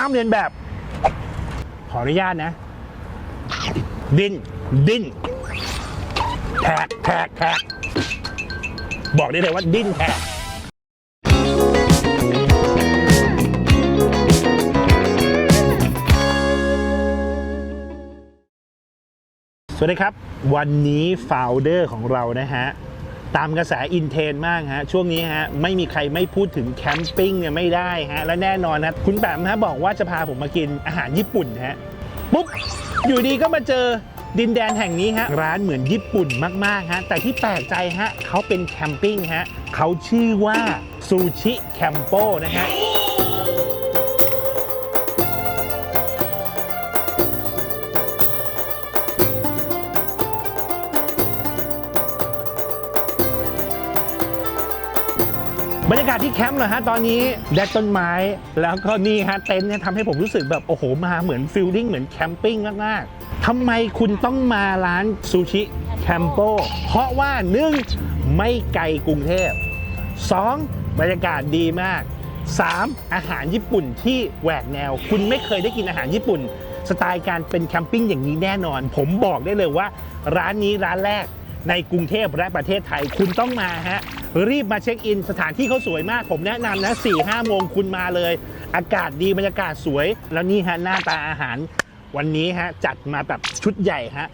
ห้ามเรียนแบบ ขออนุญาตนะ ดิ้นดิ้นแทกแทกแทกบอกได้เลยว่าดิ้นแทกสวัสดีครับ วันนี้โฟาวเดอร์ของเรานะฮะ ตามกระแสอินเทรนด์มากฮะช่วงนี้ฮะไม่มีใครไม่พูดถึงแคมปิ้งเนี่ยไม่ได้ฮะและแน่นอนนะคุณแปมฮะบอกว่าจะพาผมมากินอาหารญี่ปุ่นฮะปุ๊บอยู่ดีก็มาเจอดินแดนแห่งนี้ฮะร้านเหมือนญี่ปุ่นมากๆฮะแต่ที่แปลกใจฮะเขาเป็นแคมปิ้งฮะเขาชื่อว่าซูชิแคมโปนะฮะ บรรยากาศที่แคมป์เหรอฮะตอนนี้แดดต้นไม้แล้วก็นี่ฮะเต็นท์เนี่ยทำให้ผมรู้สึกแบบโอ้โหมาเหมือนฟิลลิ่งเหมือนแคมปิ้งมากๆทำไมคุณต้องมาร้านซูชิแคมโปเพราะว่าหนึ่งไม่ไกลกรุงเทพ 2. บรรยากาศดีมาก 3. อาหารญี่ปุ่นที่แหวกแนว คุณไม่เคยได้กินอาหารญี่ปุ่น สไตล์การเป็นแคมปิ้งอย่างนี้แน่นอน ผมบอกได้เลยว่า ร้านนี้ร้านแรก ในกรุงเทพและประเทศไทยคุณต้องมาฮะรีบมาเช็คอินสถานที่เขาสวยมาก ผมแนะนำนะ4ี่ห้าโมงคุณมาเลย อากาศดีบรรยากาศสวย แล้วนี่ฮะหน้าตาอาหารวันนี้ฮะจัดมาแบบชุดใหญ่ฮะ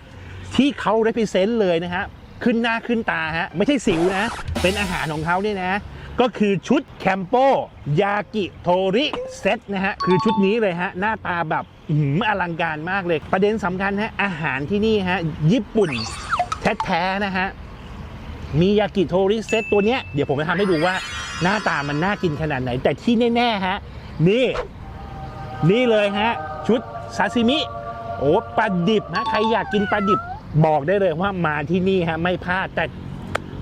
ที่เขา represent เลยนะฮะขึ้นหน้าขึ้นตาฮะไม่ใช่สิวนะ เป็นอาหารของเขาเนี่ยนะ ก็คือชุดแคมโปยากิโทริเซตนะฮะคือชุดนี้เลยฮะหน้าตาแบบอื้อหืออลังการมากเลย ประเด็นสำคัญฮะอาหารที่นี่ฮะญี่ปุ่น แท้ๆนะฮะมียากิโทริเซตตัวเนี้ยเดี๋ยวผมจะทำให้ดูว่าหน้าตามันน่ากินขนาดไหน แต่ที่แน่ๆฮะนี่ นี่เลยฮะ ชุดซาซิมิ โอ้ปลาดิบนะใครอยากกินปลาดิบบอกได้เลยว่ามาที่นี่ฮะไม่พลาดแต่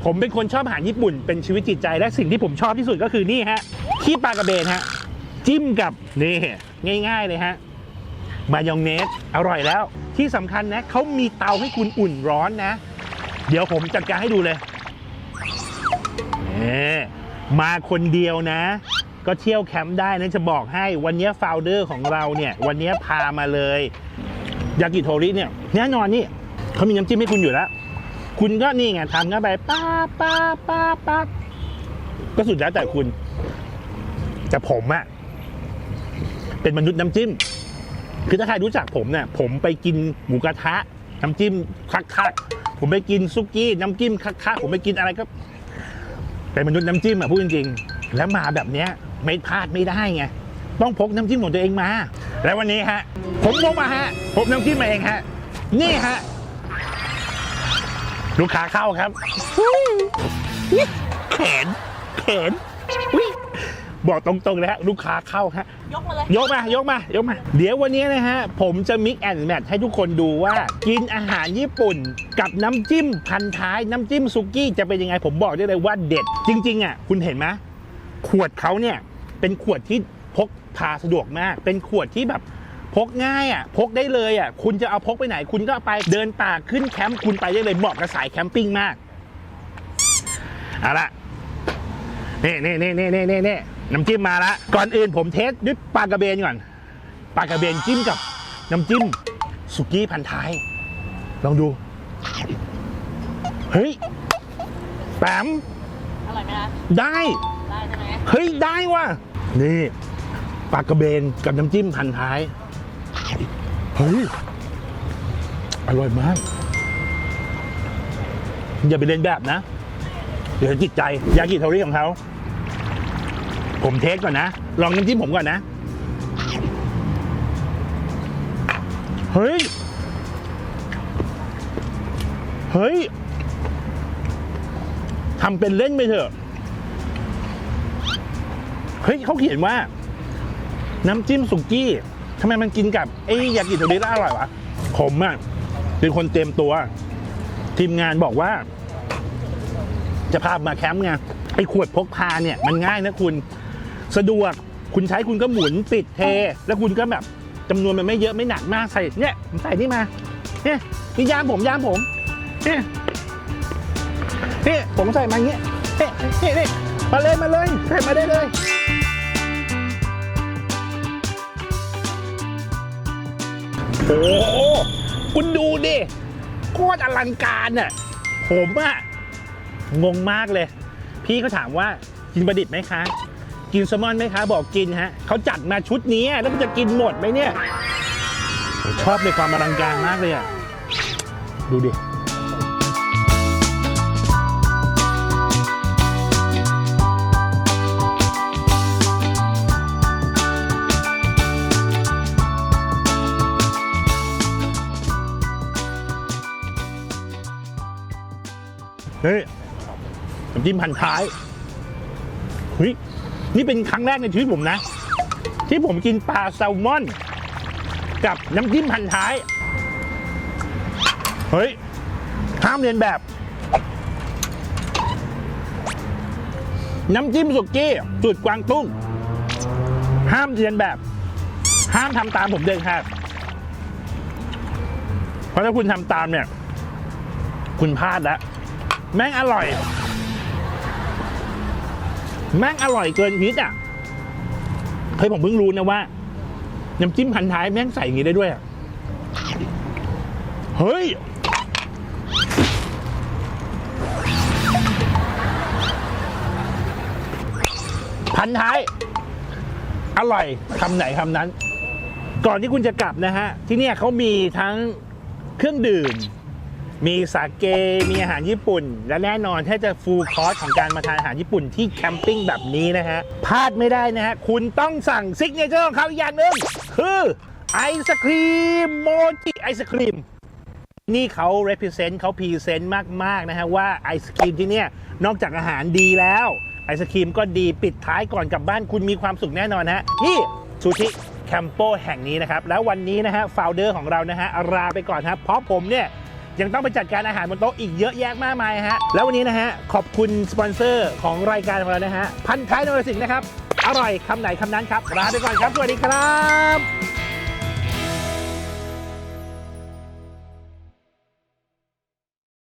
ผมเป็นคนชอบอาหารญี่ปุ่นเป็นชีวิตจิตใจและสิ่งที่ผมชอบที่สุดก็คือนี่ฮะขี้ปลากระเบนฮะจิ้มกับนี่ง่าย ๆเลยฮะมายองเนสอร่อยแล้ว ที่สำคัญนะเขามีเตาให้คุณอุ่นร้อนนะ เดี๋ยวผมจัดการให้ดูเลยนี่มาคนเดียวนะ ก็เที่ยวแคมป์ได้นะจะบอกให้วันนี้โฟาวเดอร์ของเราเนี่ย วันนี้พามาเลยยากิโทริเนี่ยแน่นอนนี่เขามีน้ำจิ้มให้คุณอยู่แล้ว คุณก็นี่ไงทำเข้าไปป้าป้าป้าป้าก็สุดแล้วแต่คุณ แต่ผมอะเป็นมนุษย์น้ำจิ้ม คือถ้าใครรู้จักผมเนี่ย ผมไปกินหมูกระทะ น้ำจิ้มคักๆ ผมไปกินซุกี้น้ำจิ้มคักๆผมไปกินอะไรก็เป็นมนุษย์น้ำจิ้มอะพูดจริงๆ แล้วมาแบบเนี้ยไม่พลาดไม่ได้ไงต้องพกน้ำจิ้มของตัวเองมา แล้ววันนี้ฮะ ผมพกมาฮะพกน้ำจิ้มมาเองฮะ นี่ฮะ ลูกค้าเข้าครับอุ๊ยเขินเขินอุ๊ย บอกตรงๆเลยฮะลูกค้าเข้าฮะ ยกมาเลยยกมายกมายกมา เดี๋ยววันนี้นะฮะ ผมจะมิกแอนด์แมทให้ทุกคนดูว่า กินอาหารญี่ปุ่น กับน้ำจิ้มพันท้ายน้ำจิ้มซุกี้จะเป็นยังไงผมบอกได้เลยว่าเด็ด จริง ๆ อะ คุณเห็นไหมขวดเขาเนี่ย เป็นขวดที่พกพาสะดวกมาก เป็นขวดที่แบบพกง่ายอะพกได้เลยอะคุณจะเอาพกไปไหน คุณก็เอาไปเดินป่าขึ้นแคมป์คุณไปได้เลยเหมาะกับสายแคมปิ้งมากเอาละนี่นี่นี่นี่นี่นี่ นี่น้ำจิ้มมาละก่อนอื่นผมเทสด้วยปลากระเบนก่อนปลากระเบนจิ้มกับน้ำจิ้มสุกี้พันท้าย ลองดู เฮ้ยแปมอร่อยไหมนะได้ ได้ใช่ไหมเฮ้ย ได้ว่ะ นี่ปลากระเบนกับน้ำจิ้มพันท้าย เฮ้ย อร่อยมาก อย่าไปเรียนแบบนะ เดี๋ยวจิตใจ ยากิโทริของเขา ผมเทสก่อนนะ ลองน้ำจิ้มผมก่อนนะ เฮ้ย เฮ้ยทำเป็นเล่นไปเถอะ เฮ้ยเขาเขียนว่า น้ำจิ้มสุกี้ทำไมมันกินกับไอ้ยากิโทริแล้วอร่อยวะผมอะเป็นคนเต็มตัว ทีมงานบอกว่า จะพามาแคมป์ไงไอ้ขวดพกพาเนี่ย มันง่ายนะคุณ สะดวกคุณใช้คุณก็หมุนปิดเท แล้วคุณก็แบบจำนวนมันไม่เยอะไม่หนักมากใส่เนี่ยผมใส่นี่มาเนี่ยนี่ยามผมยามผมเนี่ยนี่ผมใส่มาอย่างเงี้ยเนี่นี่นี่มาเลยมาเลยใส่มาได้เลยโอ้คุณดูดิโคตรอลังการน่ะผมอะงงมากเลย พี่เขาถามว่ากินปลาดิบไหมคะ กินแซลมอนไหมคะบอกกินฮะเขาจัดมาชุดนี้แล้วมันจะกินหมดไหมเนี่ยผมชอบในความอลังการมากเลยอะดูดิเฮ้ยน้ำจิ้มพันท้ายเฮ้ย นี่เป็นครั้งแรกในชีวิตผมนะ ที่ผมกินปลาแซลมอน กับน้ำจิ้มพันท้าย เฮ้ย ห้ามเรียนแบบ น้ำจิ้มสุกี้สูตรกวางตุ้ง ห้ามเรียนแบบ ห้ามทำตามผมเด็ดขาดเพราะถ้าคุณทำตามเนี่ย คุณพลาดแล้ว แม่งอร่อย แม่งอร่อยเกินคิดอะเฮ้ยผมเพิ่งรู้นะว่าน้ำจิ้มพันท้ายแม่งใส่อย่างนี้ได้ด้วยอะเฮ้ยพันท้าย อร่อยคำไหนคำนั้น ก่อนที่คุณจะกลับนะฮะ ที่เนี่ยเขามีทั้งเครื่องดื่ม มีสาเก มีอาหารญี่ปุ่น และแน่นอนถ้าจะฟูลคอร์สของการมาทานอาหารญี่ปุ่นที่แคมปิ้งแบบนี้นะฮะพลาดไม่ได้นะฮะ คุณต้องสั่งซิกเนเจอร์ของเขาอีกอย่างหนึ่งคือไอศครีมโมจิไอศครีมนี่เขา represent เขา present มาก ๆ นะฮะ ว่าไอศครีมที่เนี่ย นอกจากอาหารดีแล้ว ไอศครีมก็ดีปิดท้ายก่อนกลับบ้านคุณมีความสุขแน่นอนฮะ นี่ซูชิแคมโปแห่งนี้นะครับ แล้ววันนี้นะฮะฟาเดอร์ของเรานะฮะลาไปก่อนครับเพราะผมเนี่ย ยังต้องไปจัดการอาหารบนโต๊ะอีกเยอะแยะมากมายฮะ แล้ววันนี้นะฮะ ขอบคุณสปอนเซอร์ของรายการของเรานะฮะ พันท้ายนรสิงห์นะครับ อร่อยคำไหนคำนั้นครับลาไปก่อนครับ สวัสดีครับ